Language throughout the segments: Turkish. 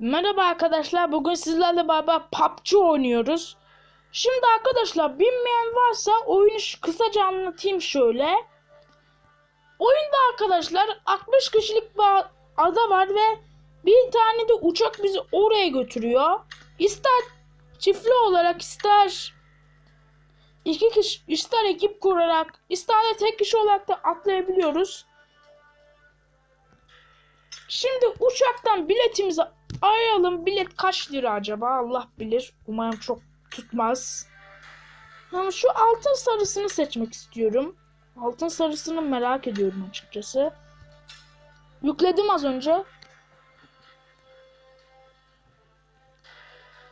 Merhaba arkadaşlar. Bugün sizlerle beraber PUBG oynuyoruz. Şimdi arkadaşlar bilmeyen varsa oyunu kısaca anlatayım şöyle. Oyunda arkadaşlar 60 kişilik bir ada var ve bir tane de uçak bizi oraya götürüyor. İster çiftli olarak ister iki kişi ister ekip kurarak ister de tek kişi olarak da atlayabiliyoruz. Şimdi uçaktan biletimizi arayalım. Bilet kaç lira acaba? Allah bilir. Umarım çok tutmaz. Ama şu altın sarısını seçmek istiyorum. Altın sarısını merak ediyorum açıkçası. Yükledim az önce.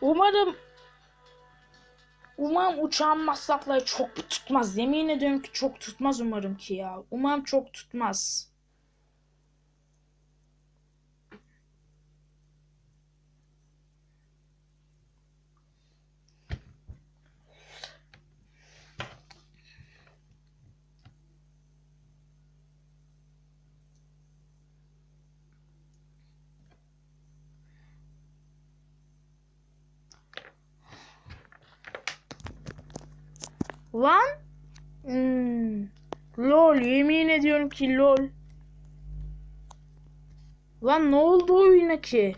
Umarım Umarım uçağın masrafları çok tutmaz. Yemin ediyorum ki çok tutmaz umarım ki ya. Umarım çok tutmaz. Lan. Hmm. Lol yemin ediyorum ki lol. Lan ne oldu oyuna ki?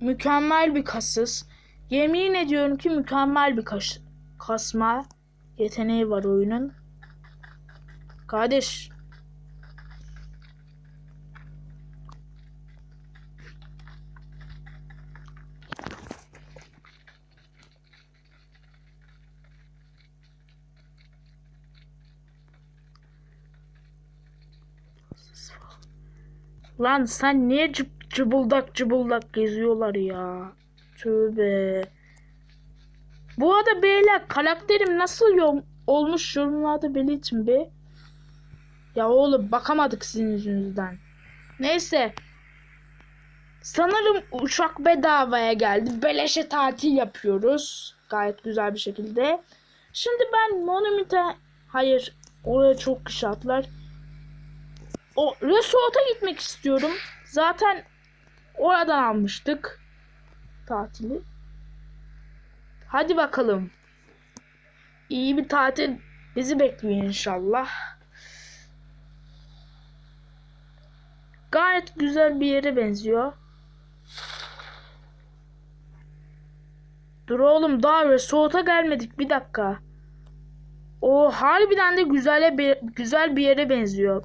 Mükemmel bir kasız. Yemin ediyorum ki mükemmel bir kas kasma yeteneği var oyunun. Kardeş. Lan sen niye cıp cıbıldak cıbıldak geziyorlar ya? Tövbe. Bu arada beyler karakterim nasıl yol olmuş yorumlarda belirtin bir. Ya oğlum bakamadık sizin yüzünüzden. Neyse. Sanırım uçak bedavaya geldi. Beleşe tatil yapıyoruz. Gayet güzel bir şekilde. Şimdi ben Monument'e... Hayır. Oraya çok kişi atlar. O resort'a gitmek istiyorum. Zaten oradan almıştık tatili. Hadi bakalım. İyi bir tatil bizi bekliyor inşallah. Gayet güzel bir yere benziyor. Dur oğlum daha resort'a gelmedik bir dakika. O harbiden de güzele bir, güzel bir yere benziyor.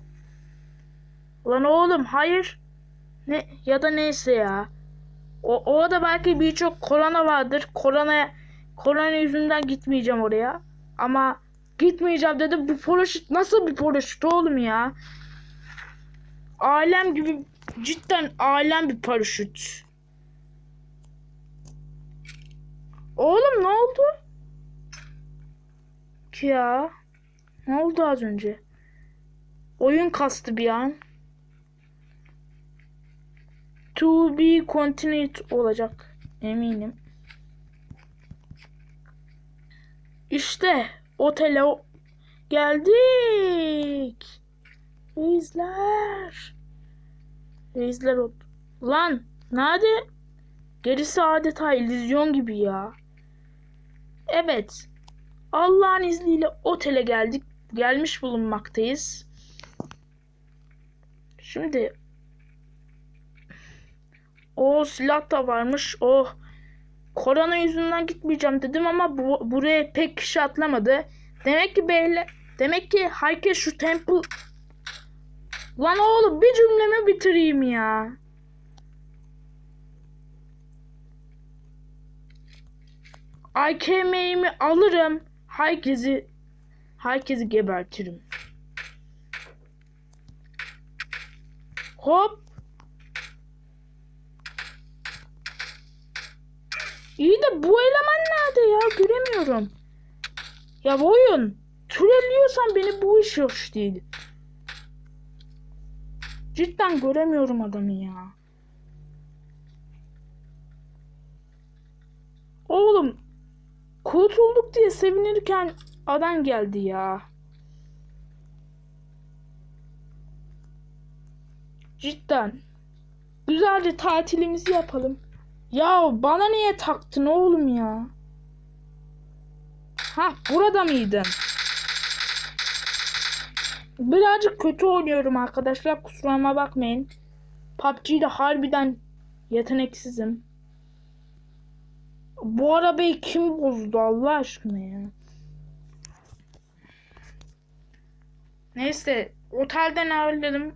Lan oğlum hayır. Ne ya da neyse ya. O orada belki birçok korona vardır. Korona korona yüzünden gitmeyeceğim oraya. Ama gitmeyeceğim dedi. Bu paraşüt nasıl bir paraşüt oğlum ya? Alem gibi cidden alem bir paraşüt. Oğlum ne oldu? Ki ya. Ne oldu az önce? Oyun kastı bir an. To be continued olacak. Eminim. İşte otele geldik. Reisler. Reisler ot. Lan nerede? Gerisi adeta illüzyon gibi ya. Evet. Allah'ın izniyle otele geldik. Gelmiş bulunmaktayız. Şimdi o silah da varmış. Oh. Korona yüzünden gitmeyeceğim dedim ama bu, buraya pek kişi atlamadı. Demek ki böyle demek ki herkes şu temple Lan oğlum bir cümlemi bitireyim ya. AKM'imi alırım. Herkesi herkesi gebertirim. Hop. İyi de bu eleman nerede ya? Göremiyorum. Ya bu oyun. Trolliyorsan beni bu iş hoş değil. Cidden göremiyorum adamı ya. Oğlum. Kurtulduk diye sevinirken adam geldi ya. Cidden. Güzelce tatilimizi yapalım. Ya bana niye taktın oğlum ya? Ha burada mıydın? Birazcık kötü oynuyorum arkadaşlar kusuruma bakmayın. PUBG'de harbiden yeteneksizim. Bu arabayı kim bozdu Allah aşkına ya? Neyse otelden ayrıldım.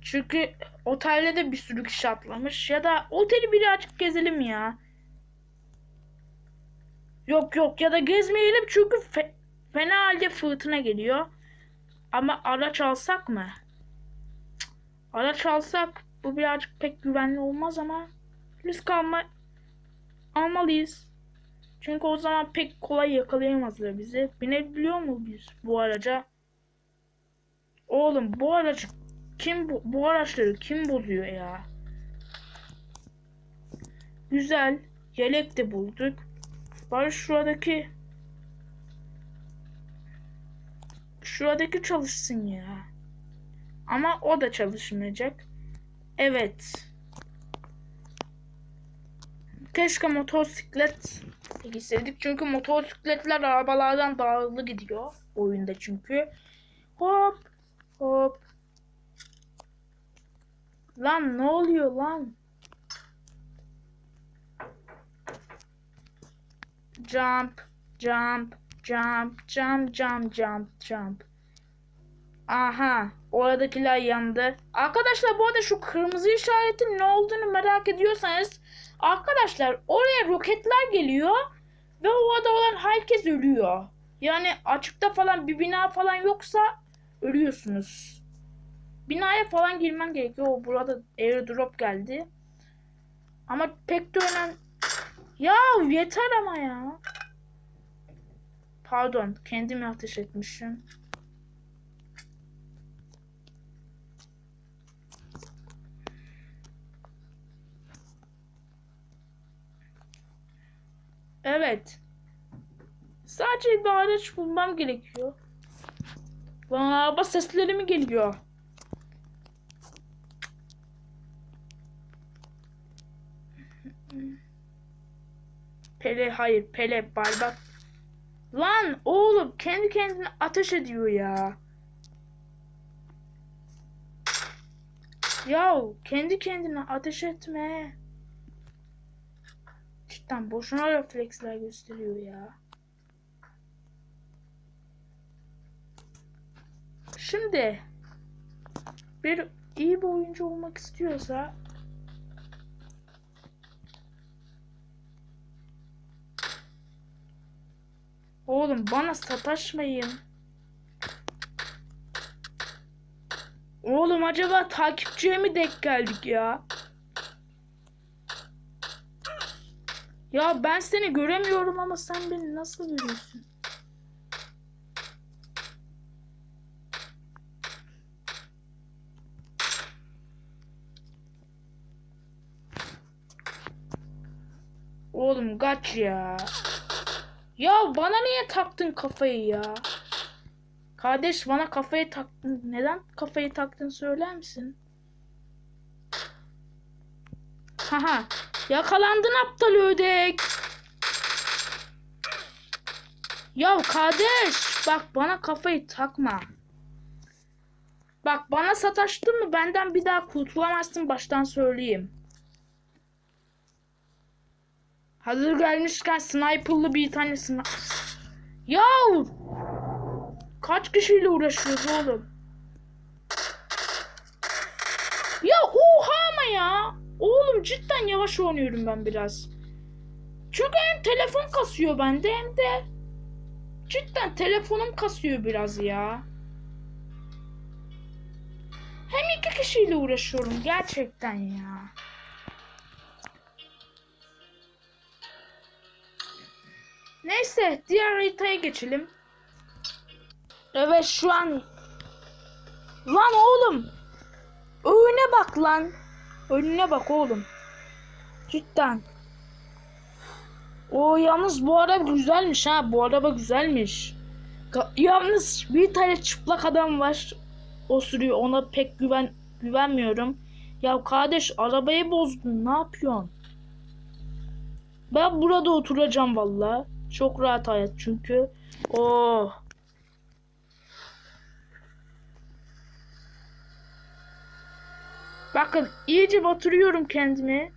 Çünkü otelde de bir sürü kişi atlamış. Ya da oteli birazcık gezelim ya. Yok yok ya da gezmeyelim çünkü fe- fena halde fırtına geliyor. Ama araç alsak mı? Cık, Araç alsak bu birazcık pek güvenli olmaz ama risk alma almalıyız. Çünkü o zaman pek kolay yakalayamazlar bizi. Binebiliyor mu biz bu araca? Oğlum bu araç kim bu, bu araçları kim bozuyor ya? Güzel. Yelek de bulduk. Bari şuradaki şuradaki çalışsın ya. Ama o da çalışmayacak. Evet. Keşke motosiklet gitseydik. Çünkü motosikletler arabalardan daha hızlı gidiyor. Oyunda çünkü. Hop hop. Lan ne oluyor lan? Jump, jump, jump, jump, jump, jump, jump. Aha, oradakiler yandı. Arkadaşlar bu arada şu kırmızı işaretin ne olduğunu merak ediyorsanız arkadaşlar oraya roketler geliyor ve orada olan herkes ölüyor. Yani açıkta falan bir bina falan yoksa ölüyorsunuz. Binaya falan girmen gerekiyor. O burada airdrop geldi. Ama pek de önemli. Ya yeter ama ya. Pardon, kendimi ateş etmişim. Evet. Sadece bir araç bulmam gerekiyor. Bana araba sesleri mi geliyor? Pele hayır Pele bardak. Lan oğlum kendi kendine ateş ediyor ya. Yahu kendi kendine ateş etme. Cidden boşuna refleksler gösteriyor ya. Şimdi bir iyi bir oyuncu olmak istiyorsa Oğlum bana sataşmayın. Oğlum acaba takipçiye mi denk geldik ya? Ya ben seni göremiyorum ama sen beni nasıl görüyorsun? Oğlum kaç ya. Ya bana niye taktın kafayı ya? Kardeş bana kafayı taktın. Neden kafayı taktın söyler misin? Haha. Yakalandın aptal ödek. Ya kardeş bak bana kafayı takma. Bak bana sataştın mı benden bir daha kurtulamazsın baştan söyleyeyim. Hazır gelmişken sniper'lı bir tane sniper. Ya kaç kişiyle uğraşıyoruz oğlum? Ya oha ama ya. Oğlum cidden yavaş oynuyorum ben biraz. Çünkü hem telefon kasıyor bende hem de cidden telefonum kasıyor biraz ya. Hem iki kişiyle uğraşıyorum gerçekten ya. Neyse diğer haritaya geçelim. Evet şu an. Lan oğlum! Önüne bak lan. Önüne bak oğlum. Cidden. O yalnız bu araba güzelmiş ha bu araba güzelmiş. Ka- Yalnız bir tane çıplak adam var. O sürüyor ona pek güven güvenmiyorum. Ya kardeş arabayı bozdun ne yapıyorsun? Ben burada oturacağım valla. Çok rahat hayat çünkü. Oh. Bakın iyice batırıyorum kendimi.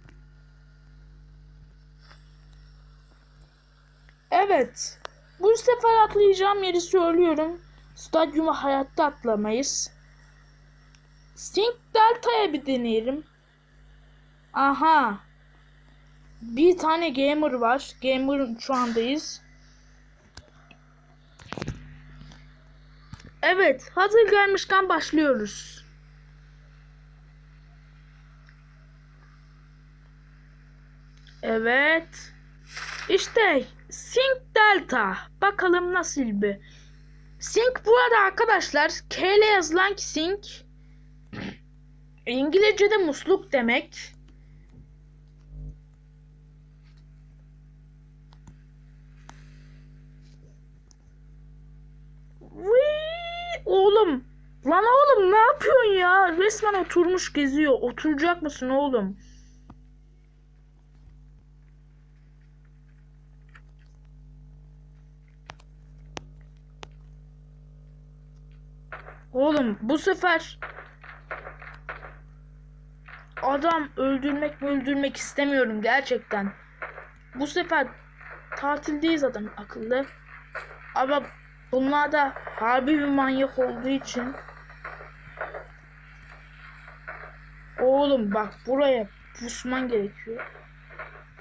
Evet. Bu sefer atlayacağım yeri söylüyorum. Stadyuma hayatta atlamayız. Sink Delta'ya bir deneyelim. Aha. Bir tane gamer var. Gamer'ın şu andayız. Evet. Hazır gelmişken başlıyoruz. Evet. İşte Sync Delta. Bakalım nasıl bir. Sync bu arada arkadaşlar K ile yazılan Sync İngilizce'de musluk demek. Oğlum. Lan oğlum ne yapıyorsun ya? Resmen oturmuş geziyor. Oturacak mısın oğlum? Oğlum bu sefer adam öldürmek mi öldürmek istemiyorum gerçekten. Bu sefer tatildeyiz adam akıllı. Ama bunlar da harbi bir manyak olduğu için Oğlum bak buraya pusman gerekiyor.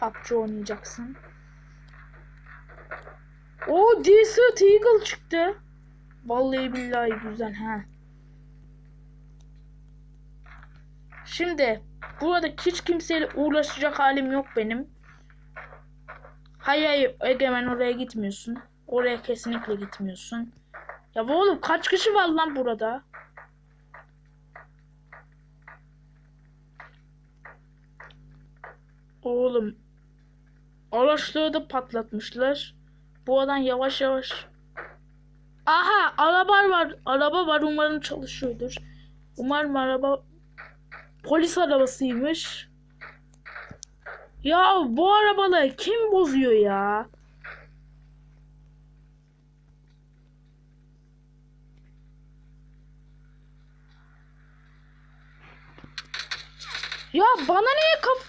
PUBG oynayacaksın. O Desert Eagle çıktı. Vallahi billahi güzel ha. Şimdi burada hiç kimseyle uğraşacak halim yok benim. Hayır hayır Egemen oraya gitmiyorsun. Oraya kesinlikle gitmiyorsun. Ya oğlum kaç kişi var lan burada? Oğlum araçları da patlatmışlar. Bu adam yavaş yavaş Aha araba var. Araba var umarım çalışıyordur. Umarım araba polis arabasıymış. Ya bu arabaları kim bozuyor ya? Ya bana niye kaf...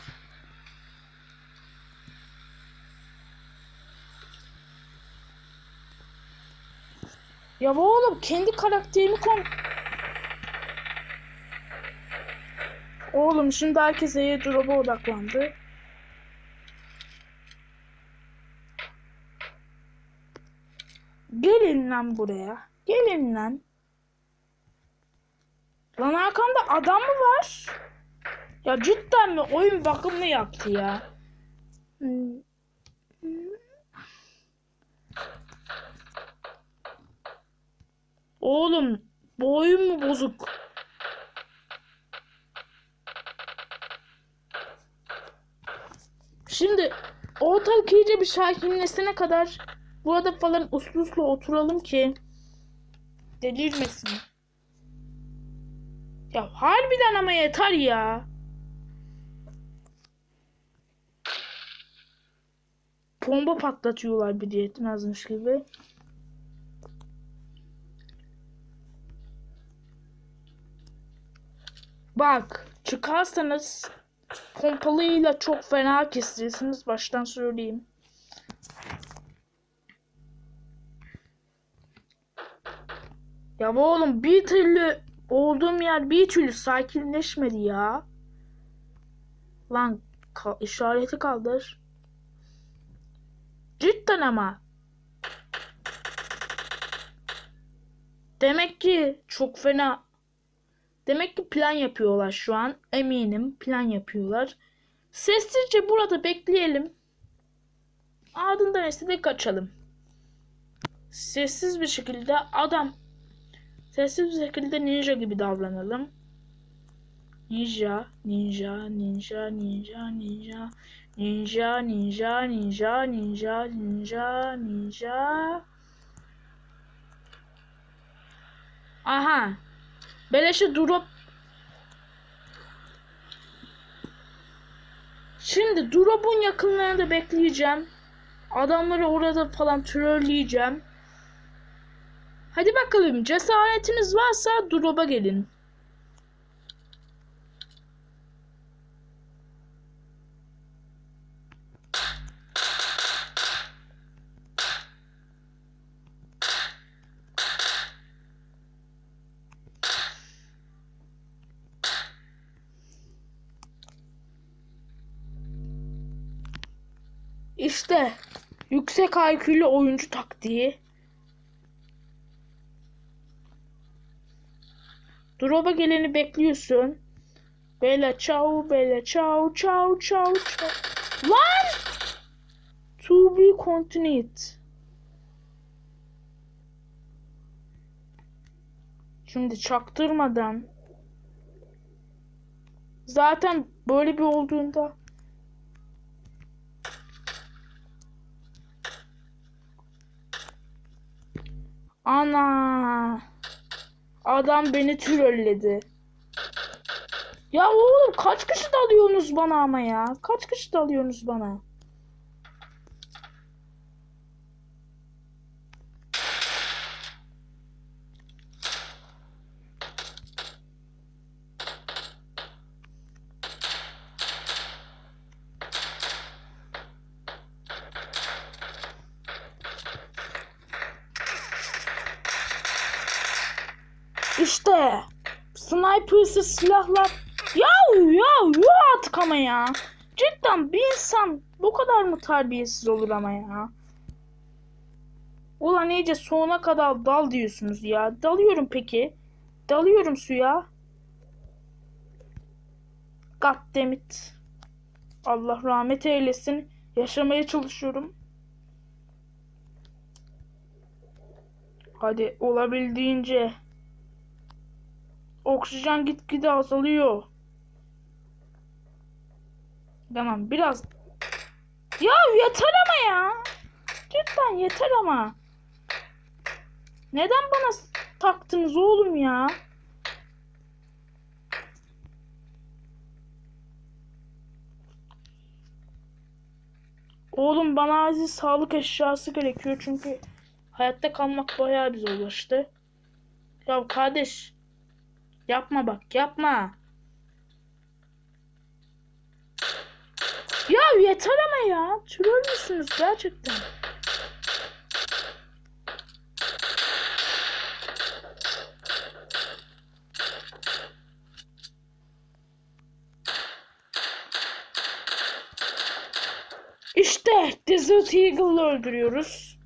Ya oğlum kendi karakterimi kon... Oğlum şimdi herkes airdrop'a odaklandı. Gelin lan buraya. Gelin lan. Lan arkamda adam mı var? Ya cidden mi? Oyun bakımlı yaptı ya. Oğlum bu oyun mu bozuk? Şimdi ortalık iyice bir sakinleşene kadar burada falan uslu uslu oturalım ki delirmesin. Ya harbiden ama yeter ya. Bomba patlatıyorlar bir yetmezmiş gibi. Bak çıkarsanız pompalıyla çok fena kesirsiniz baştan söyleyeyim. Ya oğlum bir türlü olduğum yer bir türlü sakinleşmedi ya. Lan ka- işareti kaldır. Cidden ama. Demek ki çok fena Demek ki plan yapıyorlar şu an. Eminim plan yapıyorlar. Sessizce burada bekleyelim. Ardından ise de kaçalım. Sessiz bir şekilde adam sessiz bir şekilde ninja gibi davranalım. Ninja, ninja, ninja, ninja, ninja, ninja, ninja, ninja, ninja, ninja, ninja. Aha, Beleşe drop. Şimdi drop'un yakınlarında bekleyeceğim. Adamları orada falan trolleyeceğim. Hadi bakalım cesaretiniz varsa drop'a gelin. İşte yüksek IQ'lu oyuncu taktiği. Drop'a geleni bekliyorsun. Bella ciao, bella ciao, ciao, ciao, ciao. Lan! To be continued. Şimdi çaktırmadan. Zaten böyle bir olduğunda Ana. Adam beni trolledi. Ya oğlum kaç kişi dalıyorsunuz bana ama ya? Kaç kişi dalıyorsunuz bana? İşte snipersız silahlar. Ya ya ya artık ama ya. Cidden bir insan bu kadar mı terbiyesiz olur ama ya. Ulan iyice sonuna kadar dal diyorsunuz ya. Dalıyorum peki. Dalıyorum suya. God damn it. Allah rahmet eylesin. Yaşamaya çalışıyorum. Hadi olabildiğince. Oksijen gitgide azalıyor. Tamam biraz. Ya yeter ama ya. Cidden yeter ama. Neden bana taktınız oğlum ya? Oğlum bana acil sağlık eşyası gerekiyor çünkü hayatta kalmak bayağı bir zorlaştı. Ya kardeş Yapma bak yapma. Ya yeter ama ya. Troll müsünüz gerçekten? İşte Desert Eagle'ı öldürüyoruz.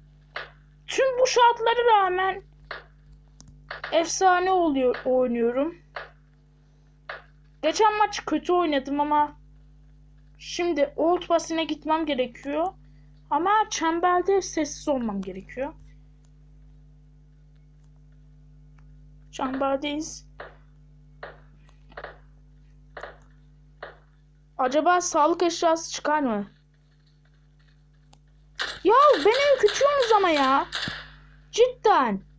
Tüm bu şartlara rağmen efsane oluyor oynuyorum. Geçen maç kötü oynadım ama şimdi Old Pass'ine gitmem gerekiyor. Ama çemberde sessiz olmam gerekiyor. Çemberdeyiz. Acaba sağlık eşyası çıkar mı? Ya beni ürkütüyorsunuz ama ya. Cidden.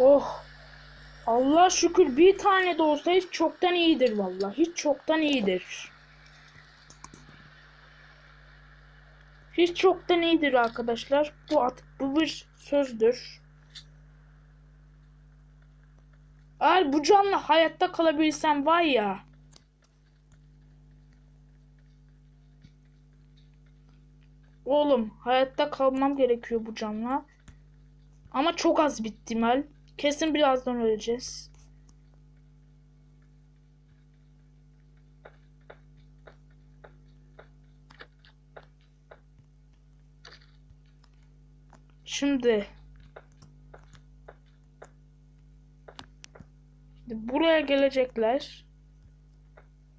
Oh. Allah şükür bir tane de olsa hiç çoktan iyidir vallahi. Hiç çoktan iyidir. Hiç çoktan iyidir arkadaşlar. Bu at, bu bir sözdür. Eğer bu canla hayatta kalabilsem var ya. Oğlum hayatta kalmam gerekiyor bu canla. Ama çok az bir ihtimal. Kesin birazdan öleceğiz. Şimdi buraya gelecekler.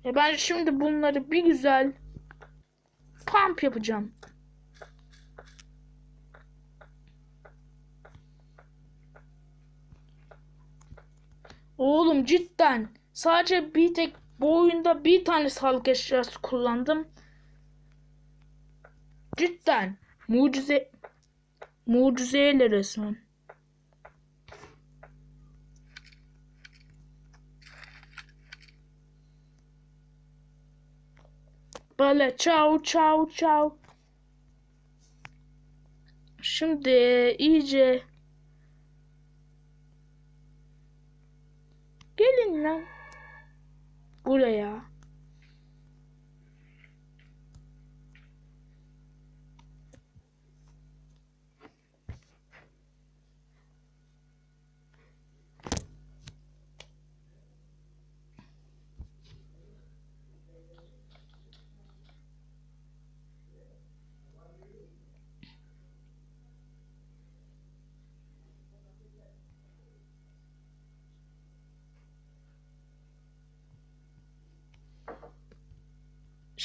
E ben şimdi bunları bir güzel pump yapacağım. Oğlum cidden sadece bir tek bu oyunda bir tane sağlık eşyası kullandım. Cidden mucize Mucizeyle resmen. Böyle çav çav çav. Şimdi iyice gelin lan buraya.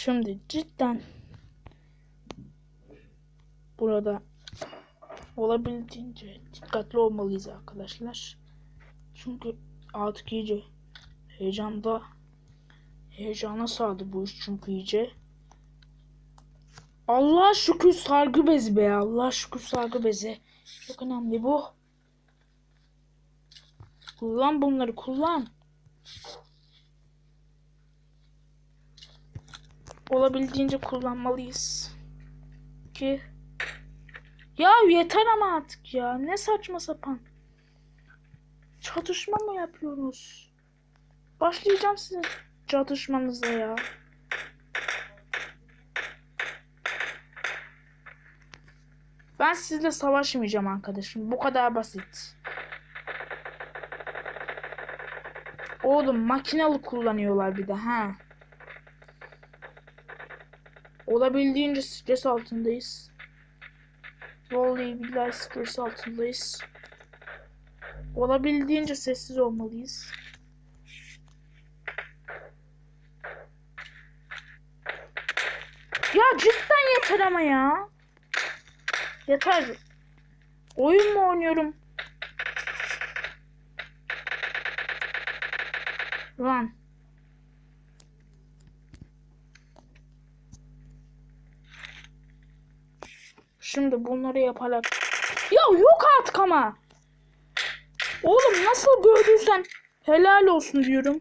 Şimdi cidden burada olabildiğince dikkatli olmalıyız arkadaşlar. Çünkü artık iyice heyecanda heyecana sardı bu iş çünkü iyice. Allah şükür sargı bezi be Allah şükür sargı bezi. Çok önemli bu. Kullan bunları kullan. Olabildiğince kullanmalıyız. Ki ya yeter ama artık ya. Ne saçma sapan. Çatışma mı yapıyoruz? Başlayacağım sizin çatışmanıza ya. Ben sizle savaşmayacağım arkadaşım. Bu kadar basit. Oğlum makinalı kullanıyorlar bir de ha. Olabildiğince stres altındayız. Vallahi billahi stres altındayız. Olabildiğince sessiz olmalıyız. Ya cidden yeter ama ya. Yeter. Oyun mu oynuyorum? Lan. Şimdi bunları yaparak... Ya yok artık ama. Oğlum nasıl gördüysen helal olsun diyorum.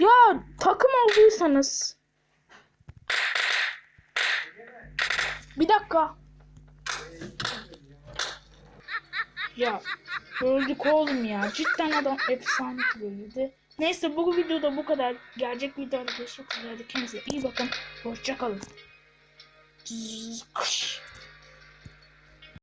Ya takım olduysanız. Bir dakika. Ya öldük oğlum ya. Cidden adam efsane dedi. Neyse bu videoda bu kadar. Gelecek videoda görüşmek üzere. Kendinize iyi bakın. Hoşçakalın. Kış.